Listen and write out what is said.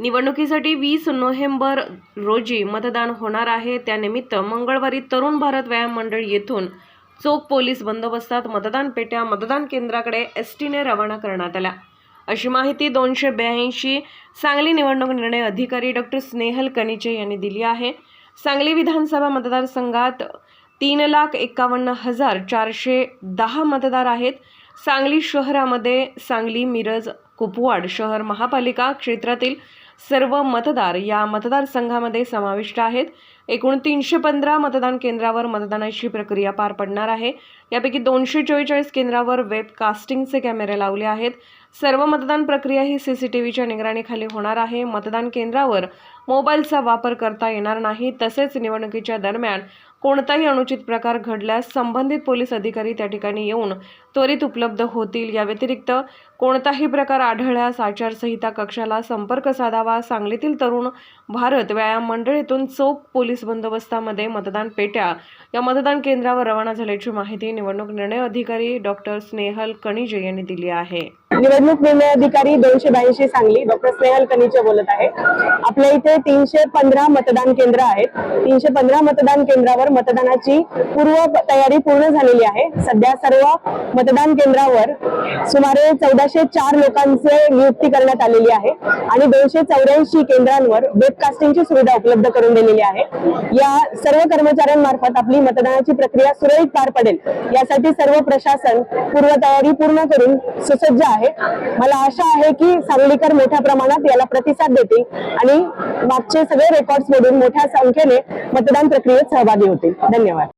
निवडणुकीसाठी वीस नोव्हेंबर रोजी मतदान होणार आहे. त्यानिमित्त मंगळवारी तरुण भारत व्यायाम मंडळ येथून चोख पोलीस बंदोबस्तात मतदान पेट्या मतदान केंद्राकडे एस टीने रवाना करण्यात आल्या. अशी माहिती दोनशे ब्याऐंशी सांगली निवडणूक निर्णय अधिकारी डॉक्टर स्नेहल कनिचे यांनी दिली आहे. सांगली विधानसभा मतदारसंघात तीन लाख एकावन्न हजार चारशे दहा मतदार आहेत. सांगली शहरामध्ये सांगली मिरज कुपवाड शहर महापालिका क्षेत्रातील सर्व मतदार या मतदारसंघामध्ये समाविष्ट आहेत. एकूण तीनशे पंधरा मतदान केंद्रावर मतदानाची प्रक्रिया पार पडणार आहे. यापैकी दोनशे चोवेचाळीस केंद्रावर वेब कास्टिंगचे कॅमेरे लावले आहेत. सर्व मतदान प्रक्रिया ही सी सी टी व्हीच्या निगराणीखाली होणार आहे. मतदान केंद्रावर मोबाईलचा वापर करता येणार नाही. तसेच निवडणुकीच्या दरम्यान कोणताही अनुचित प्रकार घडल्यास संबंधित पोलीस अधिकारी त्या ठिकाणी येऊन त्वरित उपलब्ध होतील. या व्यतिरिक्त कोणताही प्रकार आढळल्यास आचारसंहिता कक्षाला संपर्क साधावा सांगलीतील तरुण भारत व्यायाम मंडळीतून चोख पोलीस बंदोबस्तामध्ये मतदान पेट्या. या मतदान केंद्रावर रवाना झाल्याची माहिती निवडणूक निर्णय अधिकारी डॉक्टर स्नेहल कणिजे यांनी दिली आहे. निवडणूक निर्णय अधिकारी दोनशे ब्याऐंशी सांगली. डॉक्टर स्नेहल कनिचे बोलत आहे आपल्या इथे तीनशे पंधरा मतदान केंद्र आहेत. तीनशे पंधरा मतदान केंद्रावर मतदानाची पूर्व तयारी पूर्ण झालेली आहे. सध्या सर्व मतदान केंद्रावर सुमारे चौदाशे चार लोकांचे नियुक्ती करण्यात आलेली आहे आणि दोनशे चौऱ्याऐंशी केंद्रांवर वेबकास्टिंगची सुविधा उपलब्ध करून दिलेली आहे. या सर्व कर्मचाऱ्यांमार्फत आपली मतदानाची प्रक्रिया सुरळीत पार पडेल. यासाठी सर्व प्रशासन पूर्वतयारी पूर्ण करून सुसज्ज आहे. मला आशा आहे की सांगलीकर मोठ्या प्रमाणात याला प्रतिसाद देतील आणि मागचे सगळे रेकॉर्ड मोडून मोठ्या संख्येने मतदान प्रक्रियेत सहभागी होतील. धन्यवाद.